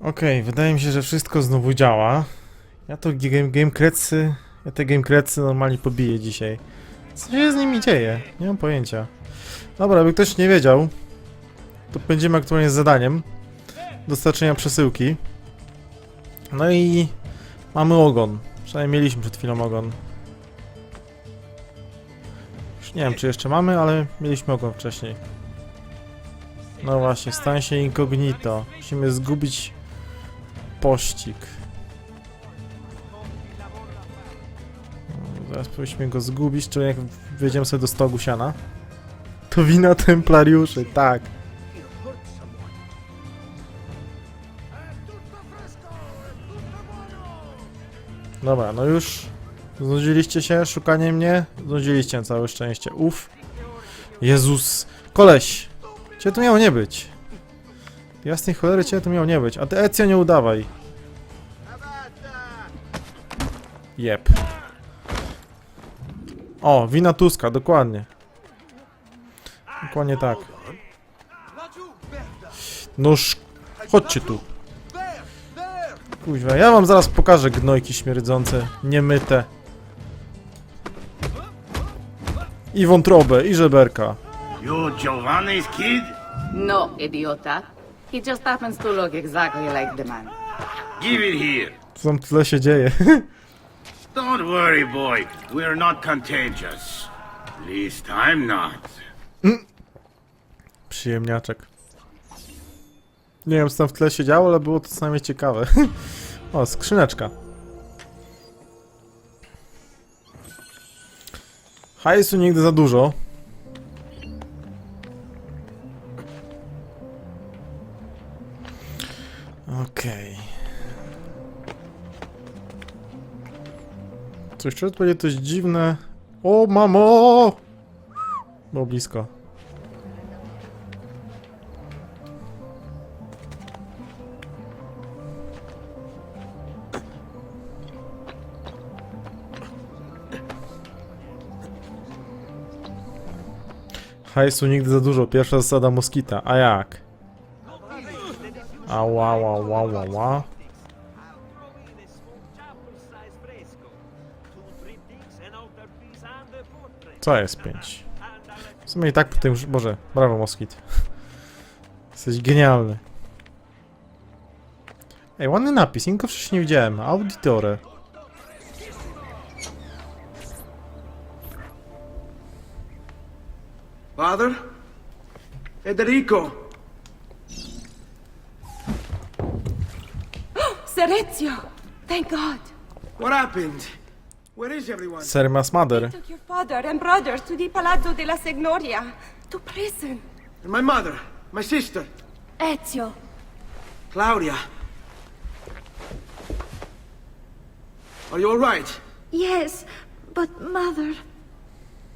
Okej, wydaje mi się, że wszystko znowu działa. Ja to game, game krecy, ja te game krecy normalnie pobiję dzisiaj. Co się z nimi dzieje? Nie mam pojęcia. Dobra, aby ktoś nie wiedział, to będziemy aktualnie z zadaniem dostarczenia przesyłki. No i mamy ogon. Przynajmniej mieliśmy przed chwilą ogon. Już nie wiem, czy jeszcze mamy, ale mieliśmy ogon wcześniej. No właśnie, stań się incognito. Musimy zgubić pościg. Zaraz powinniśmy go zgubić, czy jak wejdziemy sobie do stogu siana. To wina templariuszy, tak. Dobra, no już znudziliście się szukanie mnie? Znudziliście na całe szczęście. Uf. Jezus. Koleś. Cię tu miało nie być. Jasnej cholery cię tu miało nie być. A ty Ecja nie udawaj. Jep. O, wina Tuska, dokładnie. Dokładnie tak. Noż, chodźcie tu. Kuźwa, ja wam zaraz pokażę gnojki śmierdzące, niemyte. I wątrobę, i żeberka. You Giovanni's kid? No, idiota. He just happens to look exactly like the man. Give it here. Co tam tyle się dzieje? Don't worry, boy. We're not contagious. At least I'm not. Przyjemniaczek. Nie wiem, co tam w tle się działo, ale było to co najmniej ciekawe. o, skrzyneczka. Hajsu nigdy za dużo. Coś czuć będzie coś dziwne. O, mamo! Było blisko. Hajsu nigdy za dużo, pierwsza zasada moskita. A jak? Ała, ła, ła, ła, Co jest 5? W sumie i tak po tym, już- Boże, brawo moskit. Jesteś genialny. Ej, ładny napis, nigdy wcześniej nie widziałem. Auditore. Father? Federico! Serezio! Thank God! What happened? Where is everyone? Serimas Mother. Took your father and brothers to the Palazzo della Signoria. To prison. And my mother? My sister? Ezio. Claudia? Are you alright? Yes, but mother...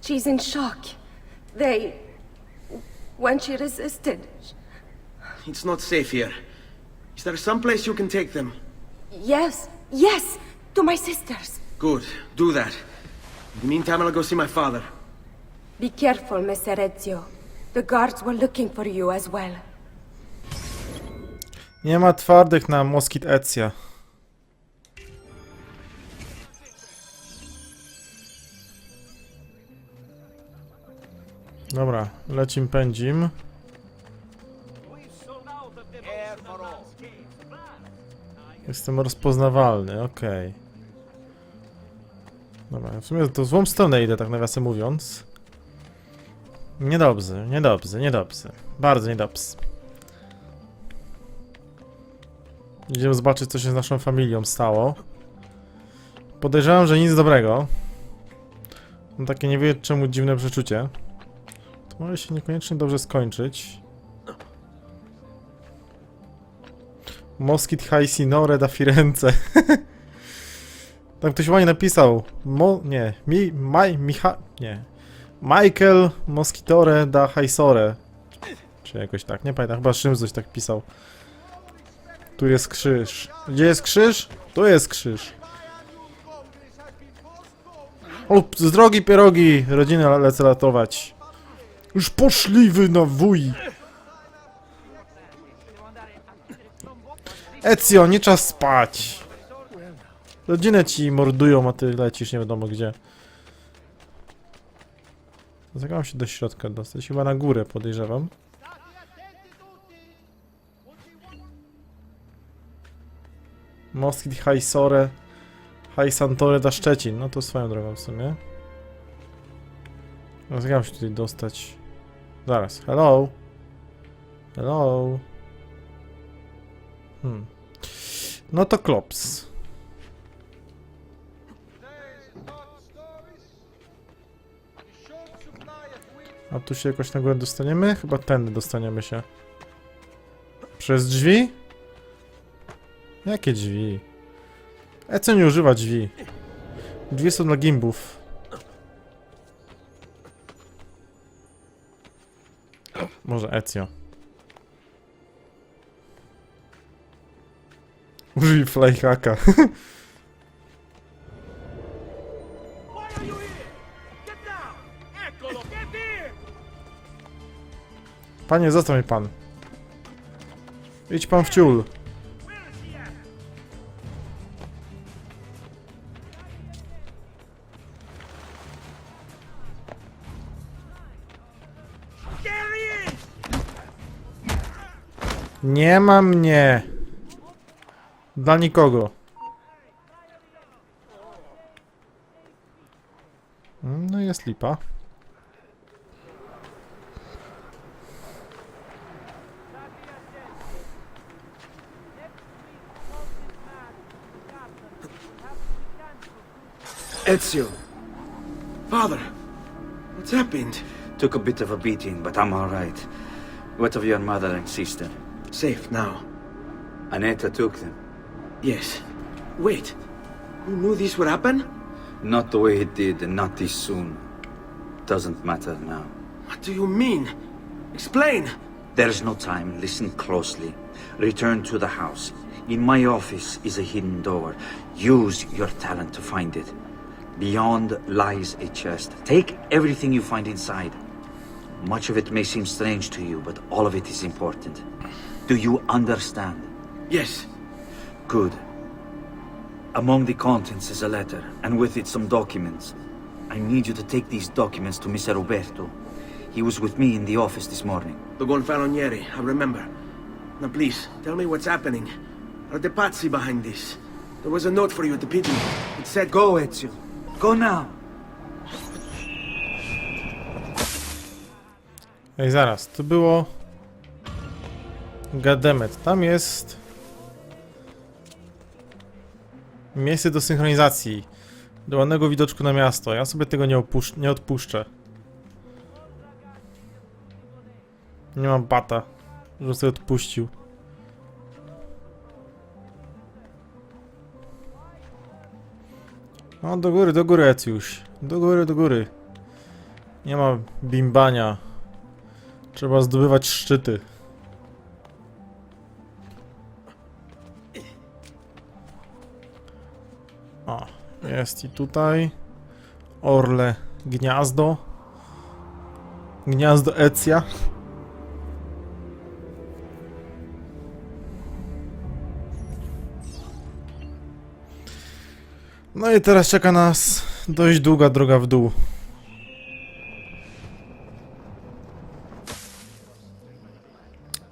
She's in shock. They... When she resisted... It's not safe here. Is there some place you can take them? Yes, yes! To my sisters. Good, do that. In the meantime, I'll go see my father. Be careful, Messer Ezio. The guards were looking for you as well. Nie ma twardych na moskit Ecja. Dobra, lecim pędzim. Jestem rozpoznawalny, okej. Dobra, w sumie to złą stronę idę, tak nawiasem mówiąc. Niedobrze, niedobrze, niedobrze. Bardzo niedobrze. Idziemy zobaczyć, co się z naszą familią stało. Podejrzewam, że nic dobrego. Mam takie nie wiem czemu dziwne przeczucie. To może się niekoniecznie dobrze skończyć. Moskit High Sinore da Firenze. Tam ktoś ładnie napisał. Mo... nie. Mi... Maj... Micha... nie. Michael Moskitore da Haisore. Czy jakoś tak, nie pamiętam, chyba Szym coś tak pisał. Tu jest krzyż. Gdzie jest krzyż? Tu jest krzyż. O, z drogi pierogi! Rodzinę lecę ratować. Już poszli wy na wuj! Ezio, nie czas spać! Rodzinę ci mordują, a ty lecisz nie wiadomo gdzie. Jak mam się do środka dostać? Chyba na górę podejrzewam. Moskit High Sore High Santore da Szczecin. No to swoją drogą w sumie. Mam się tutaj dostać? Zaraz. Hello? Hello? Hmm. No to klops. A tu się jakoś na górę dostaniemy? Chyba tędy dostaniemy się. Przez drzwi? Jakie drzwi? E co nie używa drzwi? Drzwi są dla gimbów. Może Ezio. Użyj flyhacka. Panie, zostaw mnie pan. Idź pan w ciul. Nie ma mnie. Dla nikogo. Mm, No jest lipa. Ezio. Father, what's happened? Took a bit of a beating, but I'm all right. What of your mother and sister? Safe now. Aneta took them. Yes. Wait. You knew this would happen? Not the way it did, and not this soon. Doesn't matter now. What do you mean? Explain. There's no time. Listen closely. Return to the house. In my office is a hidden door. Use your talent to find it. Beyond lies a chest. Take everything you find inside. Much of it may seem strange to you, but all of it is important. Do you understand? Yes. Good. Among the contents is a letter, and with it some documents. I need you to take these documents to Mr. Roberto. He was with me in the office this morning. The Gonfalonieri, I remember. Now please, tell me what's happening. Are the Pazzi behind this? There was a note for you at the pigeon. It said, Go, Ezio. Go now. Ej, zaraz, to było... Gademet, tam jest... Miejsce do synchronizacji. Do ładnego widoczku na miasto. Ja sobie tego nie, nie odpuszczę. Nie mam bata, że sobie odpuścił. No do góry, do góry Ecjuś. Do góry, do góry. Nie ma bimbania. Trzeba zdobywać szczyty. O, jest i tutaj. Orle gniazdo. Gniazdo Ecja. No i teraz czeka nas dość długa droga w dół.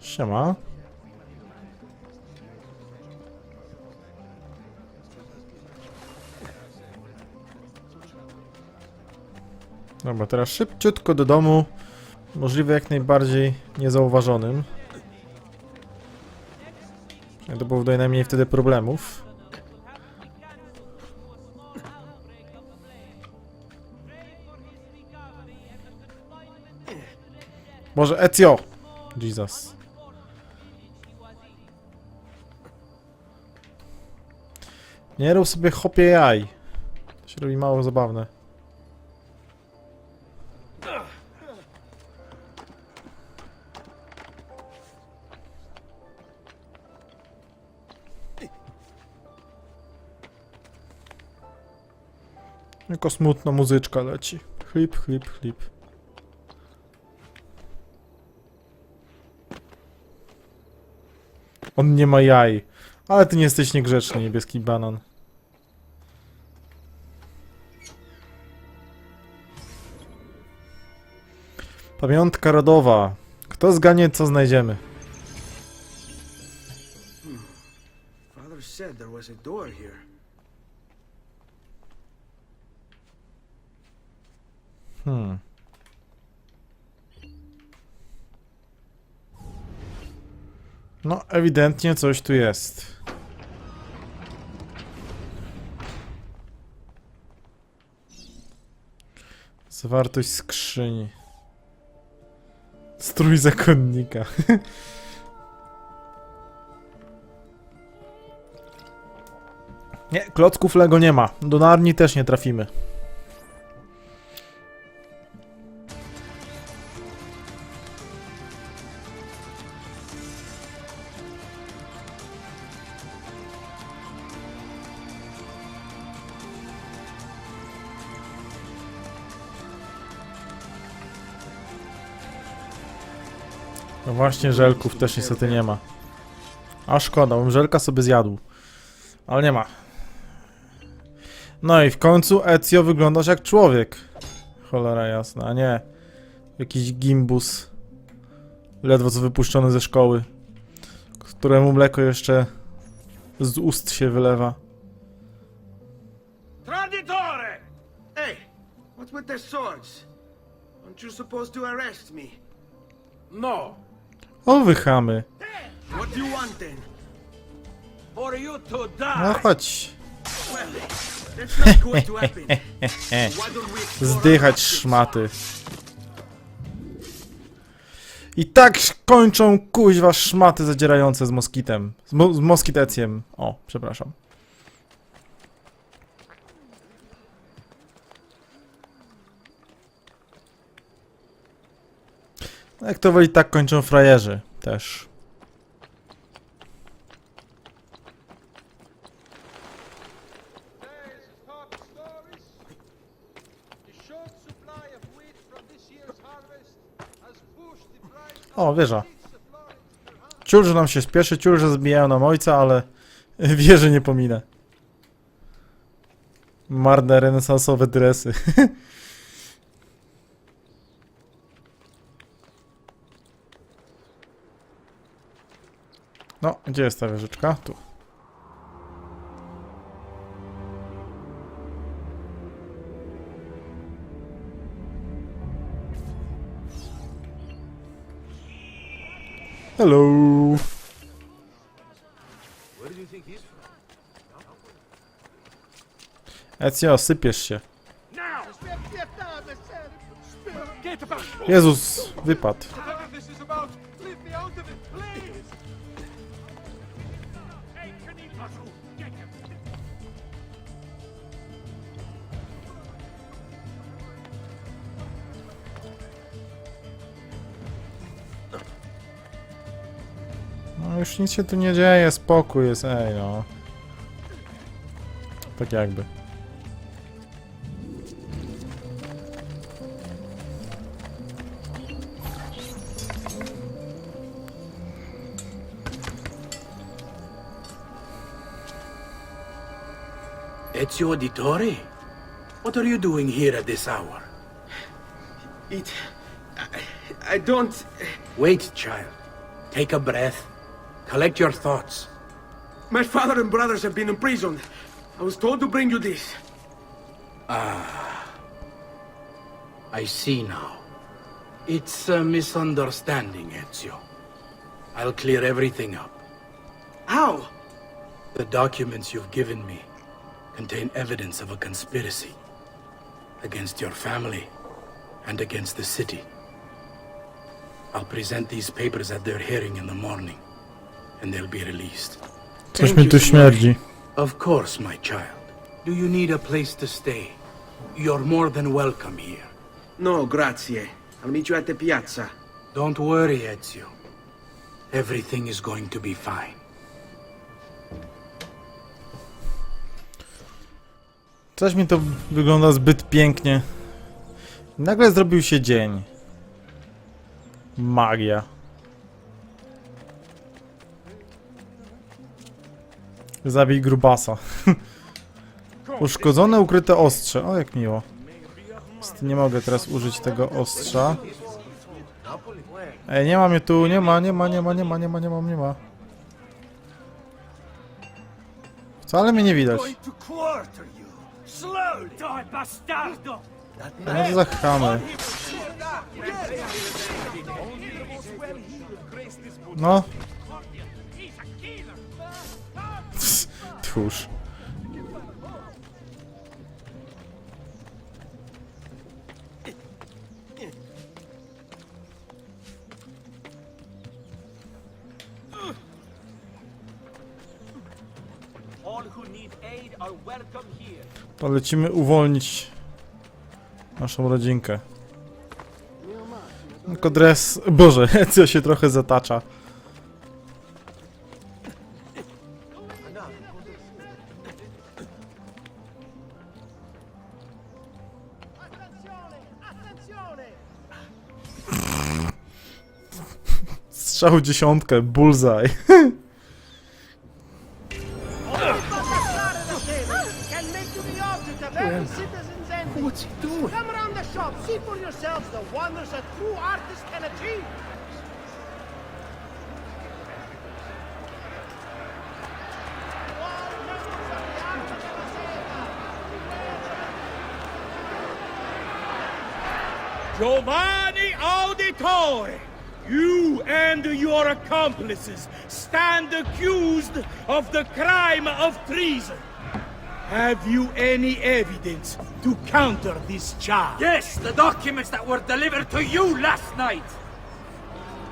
Siema. Dobra, teraz szybciutko do domu. Możliwe jak najbardziej niezauważonym. To powoduje najmniej wtedy problemów. Może Ezio! Jesus. Nie rób sobie chopie jaj. To się robi mało zabawne. Jako smutna muzyczka leci. Chlip, chlip, chlip. On nie ma jaj. Ale ty nie jesteś niegrzeczny, niebieski banan. Pamiątka rodowa. Kto zganie, co znajdziemy? Father said there was a door here. Hmm. No, ewidentnie coś tu jest. Zawartość skrzyni. Strój zakonnika. nie, klocków Lego nie ma. Do Narni też nie trafimy. No właśnie, żelków też niestety nie ma. A szkoda, bym żelka sobie zjadł. Ale nie ma. No i w końcu Ezio wyglądasz jak człowiek. Cholera jasna, a nie jakiś gimbus. Ledwo co wypuszczony ze szkoły. Któremu mleko jeszcze z ust się wylewa. Traditore! Hey, what's with the swords? Aren't you supposed to arrest me? No. O wychamy. No chodź. Zdychać szmaty. I tak kończą kuźwa szmaty zadzierające z moskitem. Z, mo z. O, przepraszam. Jak to woli, tak kończą frajerzy też. O, wieża. Ciul, że nam się spieszy, ciul, że zbijają nam ojca, ale wieży nie pominę. Marne renesansowe dresy. No, gdzie jest ta wieżyczka? Tu. Hello. Ezio, sypiesz się. Jezus, wypadł. No już nic się tu nie dzieje, spokój jest, ej no. Tak jakby. Ezio Auditore? What are you doing here at this hour? It. I, I don't. Wait, child. Take a breath. Collect your thoughts. My father and brothers have been imprisoned. I was told to bring you this. Ah. I see now. It's a misunderstanding, Ezio. I'll clear everything up. How? The documents you've given me contain evidence of a conspiracy against your family and against the city. I'll present these papers at their hearing in the morning, and they'll be released. Coś Thank mi you, tu śmierdzi. Of course, my child. Do you need a place to stay? You're more than welcome here. No, grazie. I'll meet you at the piazza. Don't worry, Ezio. Everything is going to be fine. Coś mi to wygląda zbyt pięknie. Nagle zrobił się dzień. Magia. Zabij grubasa. Uszkodzone, ukryte ostrze. O, jak miło. Nie mogę teraz użyć tego ostrza. Ej, nie ma mnie tu, nie ma, nie ma, nie ma, nie ma, nie ma, nie ma, nie ma. Wcale mnie nie widać. No to za chamy. No. Tchórz. To lecimy uwolnić naszą rodzinkę. Tylko dres... Boże, co się trochę zatacza. Strzał dziesiątkę, bullseye. What's he doing? Come around the shop, see for yourselves the wonders a true artist can achieve. Giovanni Auditore, you and your accomplices stand accused of the crime of treason. Have you any evidence to counter this charge? Yes, the documents that were delivered to you last night.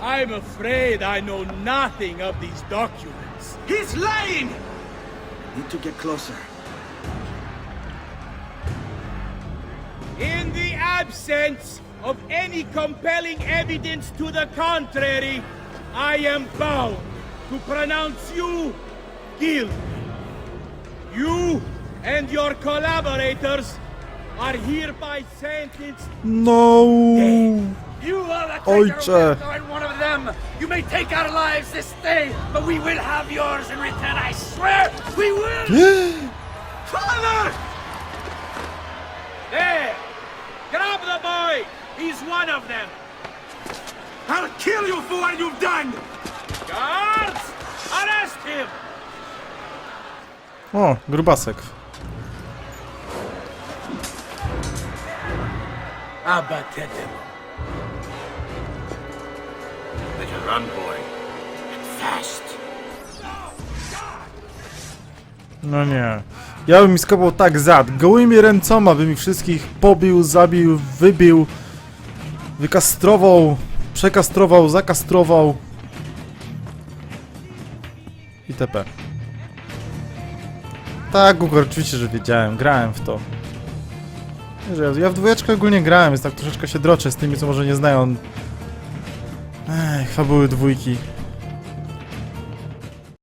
I'm afraid I know nothing of these documents. He's lying! Need to get closer. In the absence of any compelling evidence to the contrary, I am bound to pronounce you guilty. You and your collaborators are hereby sentenced. No. You are the Ojcze. and one of them. You may take our lives this day, but we will have yours in return. I swear, we will. Father! There! Grab the boy! He's one of them! I'll kill you for what you've done! Guards! Arrest him! O, grubasek. Abatete. Better run, boy. And fast. No nie. Ja bym mi skopał tak zad. Gołymi ręcoma by mi wszystkich pobił, zabił, wybił, wykastrował, przekastrował, zakastrował. itp. Tak, Google, oczywiście, że wiedziałem. Grałem w to. Wiesz, ja- w dwójeczkę ogólnie grałem, więc tak troszeczkę się droczę z tymi, co może nie znają. Ech, fabuły dwójki.